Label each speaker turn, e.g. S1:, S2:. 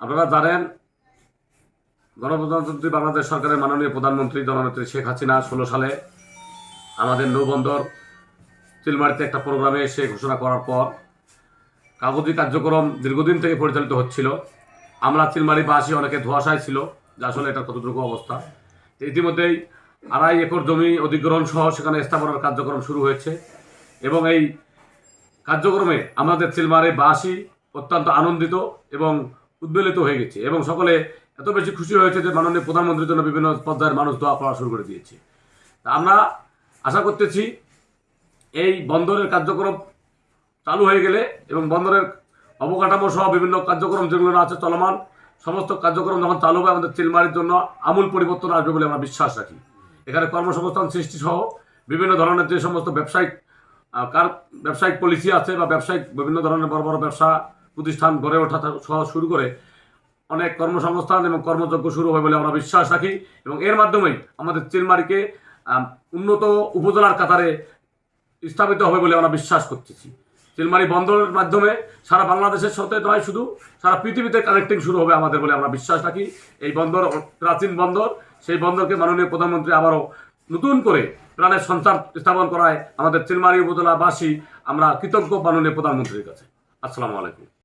S1: আপনারা জানেন, গণপ্রজাতন্ত্রী বাংলাদেশ সরকারের মাননীয় প্রধানমন্ত্রী জননেত্রী শেখ হাসিনা ষোলো সালে আমাদের নৌবন্দর চিলমারিতে একটা প্রোগ্রামে এসে ঘোষণা করার পর কাগজি কার্যক্রম দীর্ঘদিন থেকে পরিচালিত হচ্ছিল। আমরা চিলমারিবাসী অনেকে ধোয়াশায় ছিল যে আসলে এটা কতটুকু অবস্থা। ইতিমধ্যেই আড়াই একর জমি অধিগ্রহণ সহ সেখানে স্থাপনার কার্যক্রম শুরু হয়েছে এবং এই কার্যক্রমে আমাদের চিলমারে বাসী অত্যন্ত আনন্দিত এবং উদ্বেলিত হয়ে গেছে এবং সকলে এত বেশি খুশি হয়েছে যে মাননীয় প্রধানমন্ত্রীর জন্য বিভিন্ন পর্যায়ের মানুষ দোয়া পড়া শুরু করে দিয়েছে। তা আমরা আশা করতেছি এই বন্দরের কার্যক্রম চালু হয়ে গেলে এবং বন্দরের অবকাঠামো সহ বিভিন্ন কার্যক্রম যেগুলো আছে চলমান, সমস্ত কার্যক্রম যখন চালু হবে আমাদের চিলমারির জন্য আমূল পরিবর্তন আসবে বলে আমরা বিশ্বাস রাখি। এখানে কর্মসংস্থান সৃষ্টি সহ বিভিন্ন ধরনের যে সমস্ত ব্যবসায়িক কার, ব্যবসায়িক পলিসি আছে বা ব্যবসায়িক বিভিন্ন ধরনের বড় বড় ব্যবসা প্রতিষ্ঠান গড়ে ওঠা সহ শুরু করে অনেক কর্মসংস্থান এবং কর্মযজ্ঞ শুরু হবে বলে আমরা বিশ্বাস রাখি এবং এর মাধ্যমেই আমাদের চিলমারিকে উন্নত উপজেলার কাতারে স্থাপিত হবে বলে আমরা বিশ্বাস করতেছি। চিলমারি বন্দরের মাধ্যমে সারা বাংলাদেশের সাথে নয় শুধু, সারা পৃথিবীতে কানেক্টিং শুরু হবে আমাদের বলে আমরা বিশ্বাস রাখি। এই বন্দর প্রাচীন বন্দর, সেই বন্দরকে মাননীয় প্রধানমন্ত্রী আবারও নতুন করে প্রাণের সঞ্চার স্থাপন করায় আমাদের চিলমারি উপজেলাবাসী আমরা কৃতজ্ঞ মাননীয় প্রধানমন্ত্রীর কাছে। আসসালামু আলাইকুম।